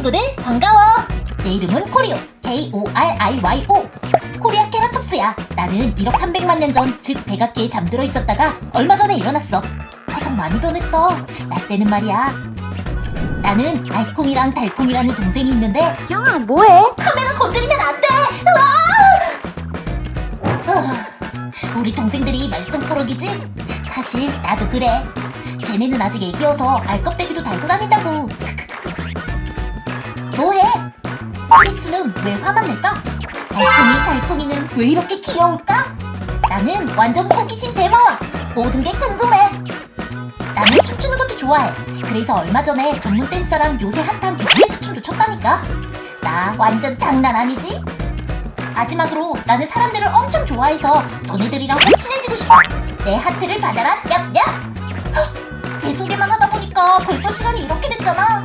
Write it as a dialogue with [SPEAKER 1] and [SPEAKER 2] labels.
[SPEAKER 1] 친구들 반가워. 내 이름은 코리오. K-O-R-I-Y-O. 코리아 케라톱스야. 나는 1억 300만 년 전, 즉 백악기에 잠들어 있었다가 얼마 전에 일어났어. 화성 많이 변했다. 나 때는 말이야. 나는 알콩이랑 달콩이라는 동생이 있는데
[SPEAKER 2] 야, 뭐해?
[SPEAKER 1] 카메라 건드리면 안 돼. 으아! 으, 우리 동생들이 말썽꾸러기지? 사실 나도 그래. 쟤네는 아직 애기여서 알껍데기도 달고 다닌다고. 프릭스는 왜 화만 낼까? 달콩이 달콩이는 왜 이렇게 귀여울까? 나는 완전 호기심 대마왕. 모든 게 궁금해. 나는 춤추는 것도 좋아해. 그래서 얼마 전에 전문 댄서랑 요새 핫한 BTS 춤도 췄다니까. 나 완전 장난 아니지? 마지막으로 나는 사람들을 엄청 좋아해서 너네들이랑 꼭 친해지고 싶어. 내 하트를 받아라, 얍얍! 헉, 내 소개만 하다 보니까 벌써 시간이 이렇게 됐잖아.